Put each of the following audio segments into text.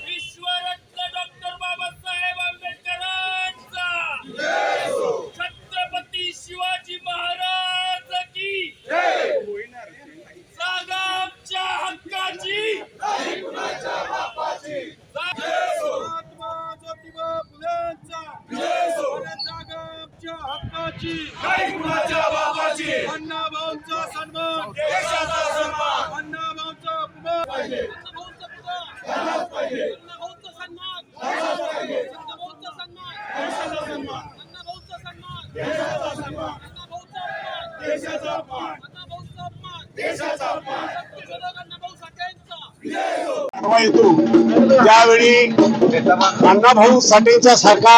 विश्वरत्न doctor Babasaheb आंबेडकरांचा छत्रपती शिवाजी महाराज की जागा आमच्या हक्काची महात्मा ज्योतिबा फुलेंचा जागा आमच्या हक्काची अण्णाभाऊंचा सन्मान अण्णाभाऊंचा अपमान अण्णाभाऊंचा सन्मान अण्णाभाऊंचा सन्मान अण्णाभाऊंचा सन्मान अण्णाभाऊंचा अपमान अण्णाभाऊंचा अपमान सत्यशोधक अण्णाभाऊ साठेंचा तेव्हा येतो त्यावेळी अण्णाभाऊ साठेंच्या सारखा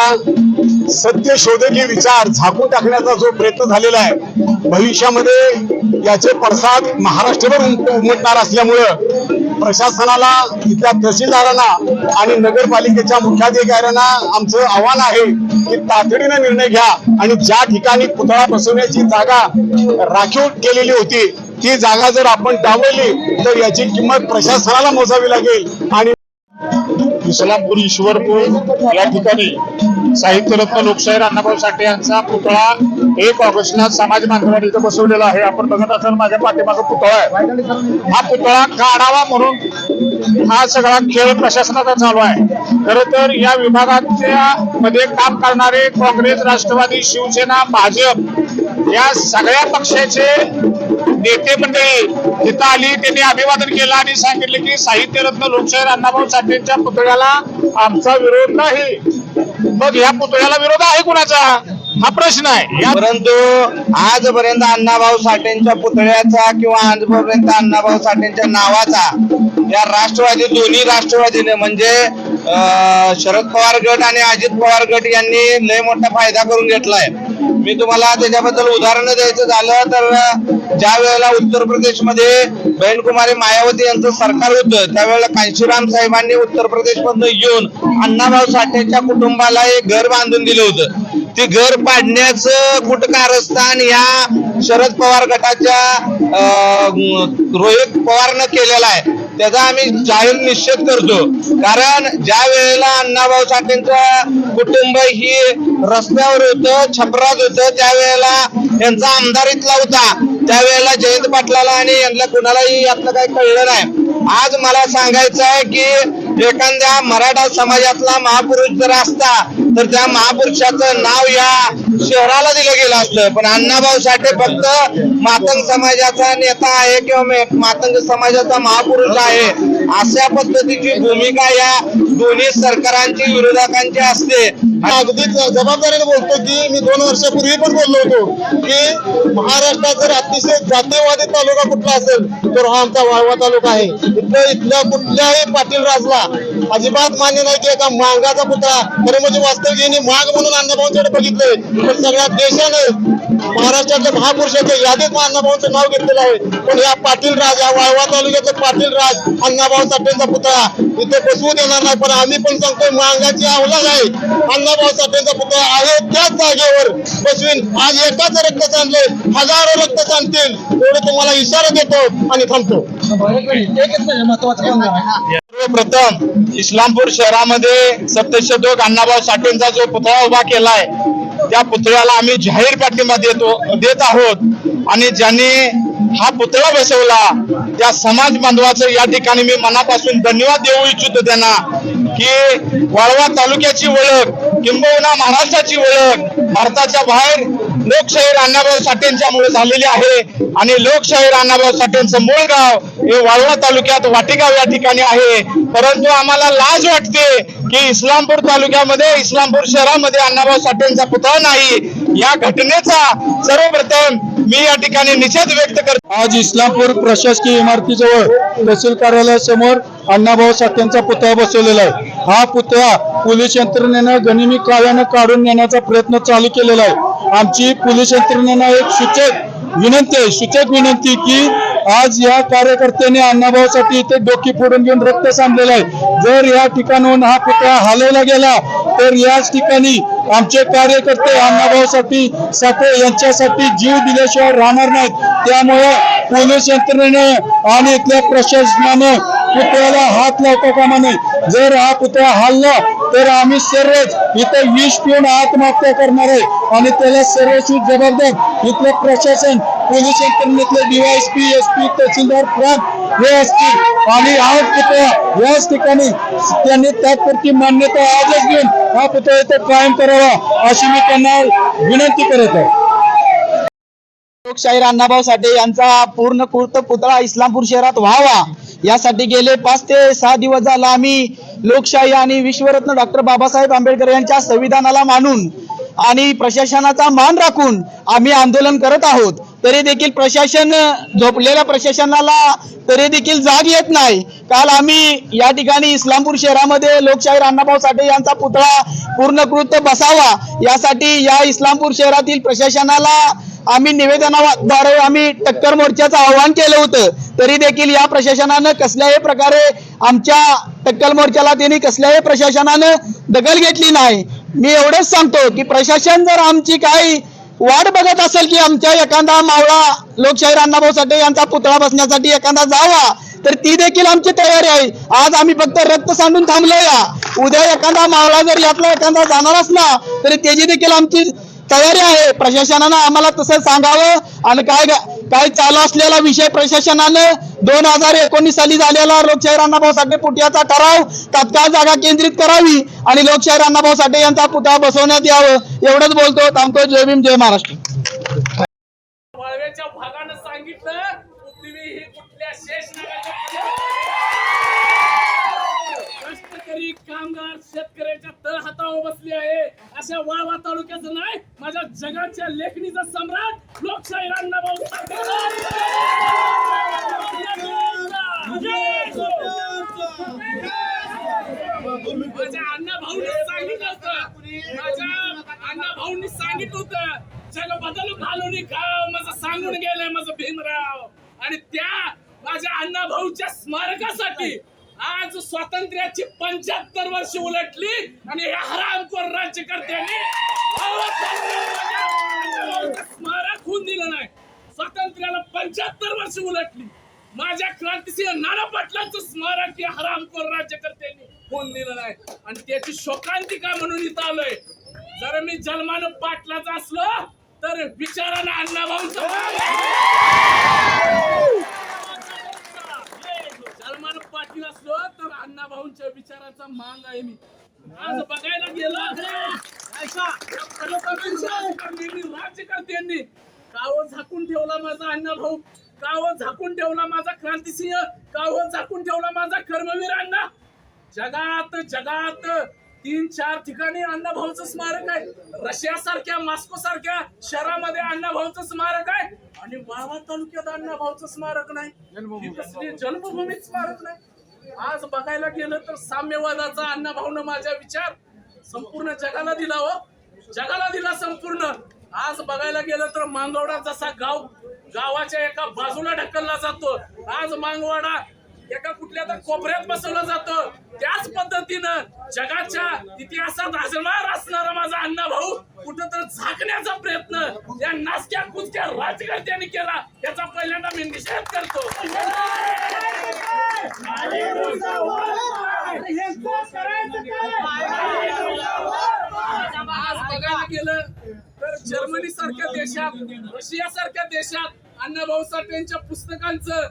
सत्य शोधकी विचार झाकून टाकण्याचा जो प्रयत्न झालेला आहे भविष्यामध्ये याचे पडसाद महाराष्ट्रभर उमटणार असल्यामुळं प्रशासनाला इथल्या तहसीलदारांना आणि नगरपालिकेच्या मुख्याधिकाऱ्यांना आमचं आव्हान आहे की तातडीने निर्णय घ्या आणि ज्या ठिकाणी पुतळा बसवण्याची जागा राखीव केलेली होती ती जागा जर आपण डावली तर याची किंमत प्रशासनाला मोजावी लागेल. आणि इस्लामपूर ईश्वरपूर या ठिकाणी साहित्यरत्न लोकशाहीर अण्णाभाऊ साठे यांचा पुतळा एक ऑगस्टला समाज बांधवांनी इथं बसवलेला आहे. आपण बघत असाल माझ्या पाठीमागं पुतळा आहे. हा पुतळा काढावा म्हणून हा सगळा खेळ प्रशासनाचा चालू आहे. खर तर या विभागाच्या मध्ये काम करणारे काँग्रेस राष्ट्रवादी शिवसेना भाजप या सगळ्या पक्षाचे नेते मंडळी तिथं आली त्यांनी अभिवादन केलं आणि सांगितलं की साहित्यरत्न लोकशाहीर अण्णाभाऊ साठेंच्या पुतळ्याला आमचा विरोध नाही. मग या पुतळ्याला विरोध आहे कुणाचा? हा प्रश्न आहे. या परंतु आजपर्यंत अण्णाभाऊ साठेंच्या पुतळ्याचा किंवा आजपर्यंत अण्णाभाऊ साठेंच्या नावाचा या राष्ट्रवादी दोन्ही राष्ट्रवादीने म्हणजे अं, शरद पवार गट आणि अजित पवार गट यांनी लय मोठा फायदा करून घेतलाय. मी तुम्हाला त्याच्याबद्दल उदाहरण द्यायचं झालं तर अं, ज्या वेळेला उत्तर प्रदेशमध्ये बहीणकुमारी मायावती यांचं सरकार होतं. त्यावेळेला कांशीराम साहेबांनी उत्तर प्रदेश मधून येऊन अण्णाभाऊ साठेच्या कुटुंबाला एक घर बांधून दिलं होतं. ते घर पाडण्याचं कुठं कारस्थान या शरद पवार गटाच्या अं, रोहित पवारनं केलेला आहे. त्याचा आम्ही जाहीर निश्चित करतो. कारण ज्या वेळेला अण्णाभाऊ साठेंचं कुटुंब ही रस्त्यावर होतं छपरात होतं त्यावेळेला यांचा आमदार इथला होता. त्यावेळेला जयंत पाटलाला आणि यांना कुणालाही यातलं काही कळलं नाही. आज मला सांगायचं आहे की एखाद्या मराठा समाजातला महापुरुष जर असता तर त्या महापुरुषाचं नाव या शहराला दिलं गेलं असतं. पण अण्णाभाऊ साठे फक्त मातंग समाजाचा नेता आहे किंवा मातंग समाजाचा महापुरुष आहे. अशा पद्धतीची भूमिका या दोन्ही सरकारांची विरोधकांची असते. अगदी जबाबदारीने बोलतो की मी दोन वर्षापूर्वी पण बोललो होतो की महाराष्ट्रात जर अतिशय जातीयवादी तालुका कुठला असेल तर हा आमचा वाळवा तालुका आहे. इथं इथल्या कुठल्याही पाटील राजला अजिबात मान्य नाही की एका मांगाचा पुतळा खरं म्हणजे वास्तविक यांनी माग म्हणून अण्णाभाऊंकडे बघितलंय पण सगळ्या देशाने महाराष्ट्रातल्या महापुरुषाच्या यादीत अण्णाभाऊंचं नाव घेतलेलं आहे. पण या पाटील राज या वाळवा तालुक्याचा पाटील राज अण्णाभाऊ साठेंचा पुतळा इथे बसवू देणार नाही. पण आम्ही पण सांगतोय मांगाची अवलाद आहे. अण्णाभाऊ साठेंचा पुतळा आहे त्याच जागेवर बसवीन. आज एकाच रक्त सांडले हजारो रक्त सांगतील एवढं तुम्हाला इशारा देतो आणि थांबतो. सर्वप्रथम इस्लामपूर शहरामध्ये सत्यशोधक अण्णाभाऊ साठेंचा जो पुतळा उभा केलाय त्या पुतळ्याला आम्ही जाहीर पाठिंबा देतो देत आहोत. आणि ज्यांनी हा पुतळा बसवला त्या समाज बांधवाचं या ठिकाणी मी मनापासून धन्यवाद देऊ इच्छितो त्यांना की वाळवा तालुक्याची ओळख किंबहुना महाराष्ट्राची ओळख भारताच्या बाहेर लोकशाहीर अण्णाभाऊ साठेंच्यामुळे झालेली आहे. आणि लोकशाहीर अण्णाभाऊ साठेंचं मूळ गाव हे वाळवा तालुक्यात वाटेगाव या ठिकाणी आहे. परंतु आम्हाला लाज वाटते की इस्लामपूर तालुक्यामध्ये इस्लामपूर शहरामध्ये अण्णाभाऊ साठेंचा पुतळा नाही. या घटनेचा सर्वप्रथम मी या ठिकाणी निषेध व्यक्त करतो. आज इस्लामपूर प्रशासकीय इमारतीजवळ तहसील कार्यालयासमोर अण्णाभाऊ साठेंचा पुतळा बसवलेला आहे. हा पुतळा पोलीस यंत्रणेनं गनिमी काव्यानं काढून नेण्याचा प्रयत्न चालू केलेला आहे. आमची पोलीस यंत्रणेनं एक सूचक विनंती आहे सूचक विनंती की आज या कार्यकर्त्यांनी अण्णाभाऊसाठी इथे डोकी फोडून घेऊन रक्त सांडलेलं आहे. जर या ठिकाणाहून हा पुतळा हलवला गेला तर याच ठिकाणी आमचे कार्यकर्ते अण्णाभाऊसाठी साठे यांच्यासाठी जीव दिल्याशिवाय राहणार नाहीत. त्यामुळे पोलीस यंत्रणेने आणि इथल्या प्रशासनाने पुतळ्याला हात लावता कामा नये. जर हा पुतळा हल्ला तर आम्ही सर्वच इथं विष पिऊन आत्महत्या करणार आहे. आणि त्याला सर्वस्वी जबाबदार इथलं प्रशासन पोलीस यंत्रणेतले डीवायएसपी एस पी तहसीलदार प्रांत हे असतील आणि आज पुतळा याच ठिकाणी त्यांनी तात्पुरती मान्यता आजच घेऊन हा पुतळा इथं कायम करावा अशी मी त्यांना विनंती करत आहे. लोकशाहीर अण्णाभाऊ साठे यांचा पूर्ण कुर्त पुतळा इस्लामपूर शहरात व्हावा. यासाठी गेले पाच ते सहा दिवस झाला आम्ही लोकशाही आणि विश्वरत्न डॉक्टर बाबासाहेब आंबेडकर यांच्या संविधानाला मानून आणि प्रशासनाचा मान राखून आम्ही आंदोलन करत आहोत. तरी देखील प्रशासन झोपलेल्या प्रशासनाला तरी देखील जाग येत नाही. काल आम्ही या ठिकाणी इस्लामपूर शहरामध्ये लोकशाहीर अण्णाभाऊ साठे यांचा पुतळा पूर्णकृत बसावा. यासाठी या इस्लामपूर शहरातील प्रशासनाला आम्ही निवेदनाद्वारे आम्ही टक्कर मोर्चाचं आवाहन केलं होतं. तरी देखील या प्रशासनानं कसल्याही प्रकारे आमच्या टक्कल मोर्चाला त्यांनी कसल्याही प्रशासनानं दखल घेतली नाही. मी एवढंच सांगतो की प्रशासन जर आमची काही वाट बघत असेल की आमच्या एखादा मावळा लोकशाहीर अण्णाभाऊ साठे यांचा पुतळा बसण्यासाठी एखादा जावा तर ती देखील आमची तयारी आहे. आज आम्ही फक्त रक्त सांडून थांबलो या उद्या एखादा मावळा जर यातला एखादा जाणार असला तरी त्याची देखील आमची तयारी आहे. प्रशासनानं आम्हाला तसं सांगावं. आणि काय काय चालू असलेला विषय प्रशासनानं दोन हजार एकोणीस साली झालेला लोकशाहीर अण्णाभाऊ साठे पुतळ्याचा ठराव तात्काळ जागा केंद्रित करावी आणि लोकशाहीर अण्णाभाऊ साठे यांचा पुतळा बसवण्यात यावं. एवढंच बोलतो. थांबतो. जय भीम जय महाराष्ट्र. तळ बसली आहे. अशा वाळवा तालुक्याचं नाही माझ्या जगाच्या लेखणीचा सम्राट लोकशाहीर माझ्या अण्णा भाऊनी सांगितलं होतं. माझ्या अण्णा भाऊनी सांगितलं होतं जग बदल घालून खाव माझं सांगून गेलंय माझं भीमराव. आणि त्या माझ्या अण्णा भाऊच्या स्मारकासाठी आज स्वातंत्र्याची पंच्याहत्तर वर्ष उलटली आणि या स्मारक होऊन दिलं नाही. स्वातंत्र्याला पंच्याहत्तर वर्ष उलटली. माझ्या क्रांतिसिंह नाना पाटलांचं स्मारक या हरामखोर राज्यकर्त्यांनी होऊन दिलं नाही. आणि त्याची शोकांतिका म्हणून इथं आलोय? जर मी जन्मानं पाटलाच असलो तर विचारानं अण्णाभाऊंच जन्मानं पाटील असलो अण्णाभाऊंच्या विचाराचा मांग आहे मी. आज बघायला गेलो राज्यकर्त्यांनी काव झाकून ठेवला माझा अण्णाभाऊ. काव झाकून ठेवला माझा क्रांतिसिंह. काव झाकून ठेवला माझा कर्मवीर अण्णा. जगात जगात तीन चार ठिकाणी अण्णाभाऊचं स्मारक आहे. रशिया सारख्या मॉस्को सारख्या शहरामध्ये अण्णाभाऊचं स्मारक आहे. आणि वाळवा तालुक्यात अण्णाभाऊचं स्मारक नाही. कसली जन्मभूमीत स्मारक नाही. आज बघायला गेलं तर साम्यवादाचा अण्णाभाऊनं माझा विचार संपूर्ण जगाला दिला हो. जगाला दिला संपूर्ण. आज बघायला गेलं तर मांगवडा जसा गाव गावाच्या एका बाजूला ढकलला जातो. आज मांगवाडा एका कुठल्या तर कोपऱ्यात बसवलं जातं. त्याच पद्धतीनं जगाच्या इतिहासात असणार असणारा माझा अण्णा भाऊ कुठं तर झाकण्याचा प्रयत्न या नासक्या कुचक्या राजकर्त्यांनी केला. याचा पहिल्यांदा मी निषेध करतो. आज बघायला गेलं तर जर्मनी सारख्या देशात रशिया सारख्या देशात अण्णाभाऊ साठेंच्या पुस्तकांचं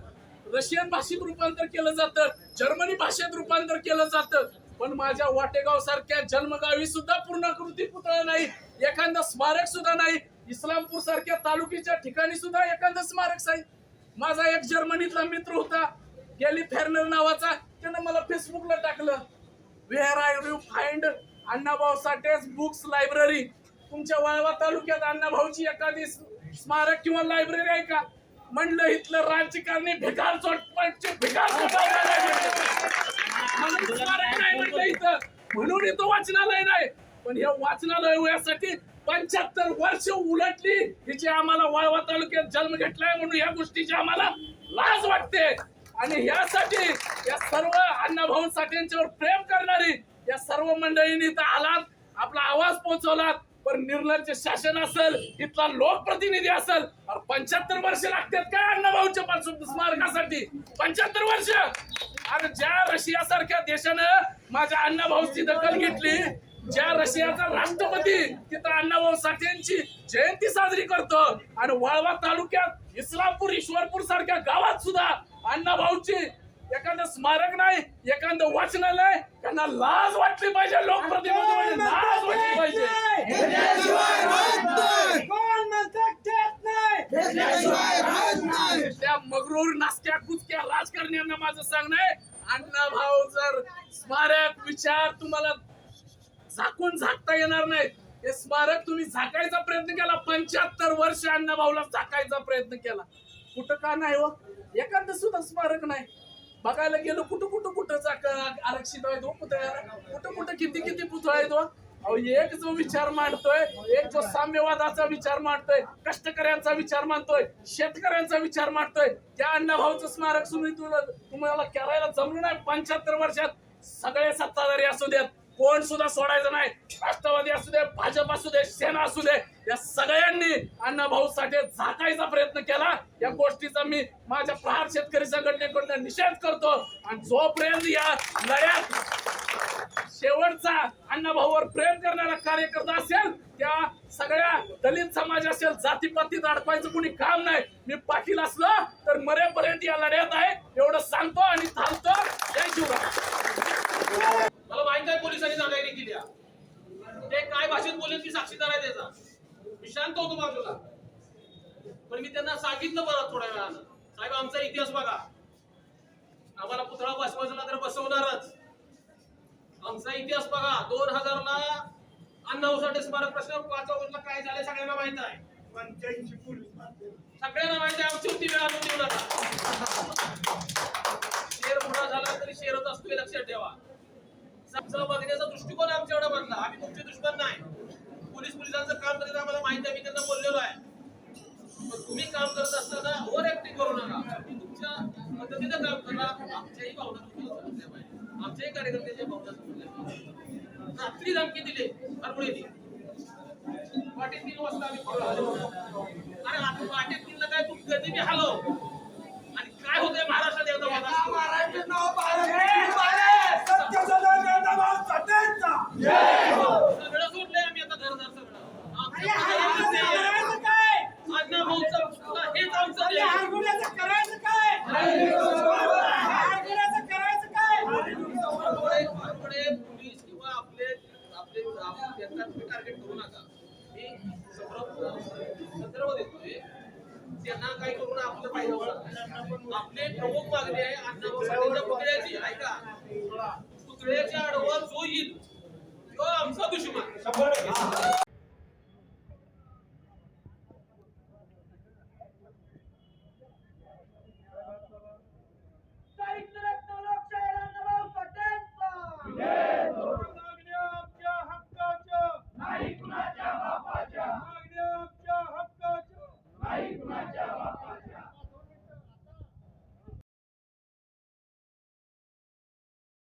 रशियन भाषेत रूपांतर केलं जातं जर्मनी भाषेत रूपांतर केलं जातं. पण माझ्या वाटेगाव सारख्या जन्मगावी सुद्धा पूर्णाकृती पुतळा नाही एखादं स्मारक सुद्धा नाही. इस्लामपूर सारख्या तालुक्याच्या ठिकाणी सुद्धा एखादं स्मारक नाही माझा एक जर्मनीतला मित्र होता गेली फेरनर नावाचा. त्यानं मला फेसबुकला टाकलं. Where I you find Annabhau साठेच books library तुमच्या वाळवा तालुक्यात अण्णाभाऊची एखादी स्मारक किंवा लायब्ररी आहे का? म्हणलं इथलं राजकारणी भिकार चोटपटचे भिकार नाही म्हणून म्हणलं इथं. म्हणून इथं वाचनालय नाही. पण या वाचनालय यासाठी पंच्याहत्तर वर्ष उलटली. हिची आम्हाला वाळवा तालुक्यात जन्म घेतलाय म्हणून या गोष्टीची आम्हाला लाज वाटते. आणि यासाठी या सर्व अण्णाभाऊ साठेंच्यावर प्रेम करणारी या सर्व मंडळींनी इथं आलात. आपला आवाज पोहोचवलात पण निर्लज्ज शासन असेल इथला लोकप्रतिनिधी असेल पंच्याहत्तर वर्ष लागतात काय अण्णाभाऊच्या पासून स्मारकासाठी पंच्याहत्तर वर्ष? आणि ज्या रशिया सारख्या देशानं माझ्या अण्णाभाऊची दखल घेतली ज्या रशियाचा राष्ट्रपती तिथं अण्णाभाऊ साठेंची जयंती साजरी करतो आणि वाळवा तालुक्यात इस्लामपूर ईश्वरपूर सारख्या गावात सुद्धा अण्णाभाऊची एखादं स्मारक नाही एखादं वाचनालय त्यांना लाज वाटली पाहिजे लोकप्रतिनिधी म्हणजे लाज वाटली पाहिजे. त्या मगरूर नासक्या कुचक्या राजकारण्यांना माझं सांगणं आहे अण्णा भाऊ जर स्मारक विचार तुम्हाला झाकून झाकता येणार नाही. हे स्मारक तुम्ही झाकायचा प्रयत्न केला पंच्याहत्तर वर्ष अण्णा भाऊला झाकायचा प्रयत्न केला. कुठं का नाही हो? एखादं सुद्धा स्मारक नाही. बघायला गेलो कुठं कुठं कुठं आरक्षित आहे तो पुतळ्याला कुठं कुठं किती किती पुतळा आहे तो हो. अहो एक जो विचार मांडतोय एक जो साम्यवादाचा विचार मांडतोय कष्टकऱ्यांचा विचार मांडतोय शेतकऱ्यांचा विचार मांडतोय त्या अण्णाभाऊचं स्मारक तुम्ही तुला तुम्हाला करायला जमलं नाही पंच्याहत्तर वर्षात सगळे सत्ताधारी असू देत. कोण सुद्धा सोडायचं नाही. राष्ट्रवादी असू दे भाजप असू दे सेना असू दे या सगळ्यांनी अण्णाभाऊ साठे झाकायचा प्रयत्न केला. या गोष्टीचा मी माझ्या प्रहार शेतकरी संघटनेकडून निषेध करतो. आणि जोपर्यंत या लढ्यात शेवटचा अण्णाभाऊवर प्रेम करणारा कार्यकर्ता असेल त्या सगळ्या दलित समाज असेल जातीपातीत अडपायचं कुणी काम नाही. मी पाटील असलो तर मरेपर्यंत या लढ्यात आहे. एवढं सांगतो आणि थांबतो. जय शिवराय. माहीत आहे पोलिसांनी दादागिरी केली. ते काय भाषेत बोलले ती साक्षीदार आहे त्याचा. मी शांत होतो बाजूला पण मी त्यांना सांगितलं बरं थोड्या वेळानं. साहेब आमचा इतिहास बघा. आम्हाला पुतळा बसवायचा तर बसवणारच. आमचा इतिहास बघा. दोन हजारला अण्णाऊसाठी स्मारक प्रश्न पाच ऑगस्टला काय झाले सगळ्यांना माहीत आहे. सगळ्यांना माहिती आहे. आमची होती वेळ आणून देऊ नका शेर मोठा झाला तरी शेरच असतो हे लक्षात ठेवा. बघण्याचा दृष्टिकोन आमच्या एवढा बनला आम्ही तुमचे दुश्मन नाही. पोलीस पोलिसांचं काम करीत आम्हाला माहिती आहे मी त्यांना बोललेलो आहे. पण तुम्ही काम करत असताना ओव्हर ऍक्टिंग करू नका. तुम्ही तुमच्या पद्धतीनं काम करा. आमच्याही भावना तुम्हाला समजल्या पाहिजे. आमच्याही कार्यकर्त्याच्या भावना समजल्या पाहिजे. रात्री धमकी दिली हरमुळेनी वाटे तीन वाजता आम्ही अरे आता वाटे तीनला काय तू कधी मी हलव आणि काय होतंय महाराष्ट्रात एकदा बघा. सगळं सोडलंय आम्ही आता घरदार सगळं. Yes.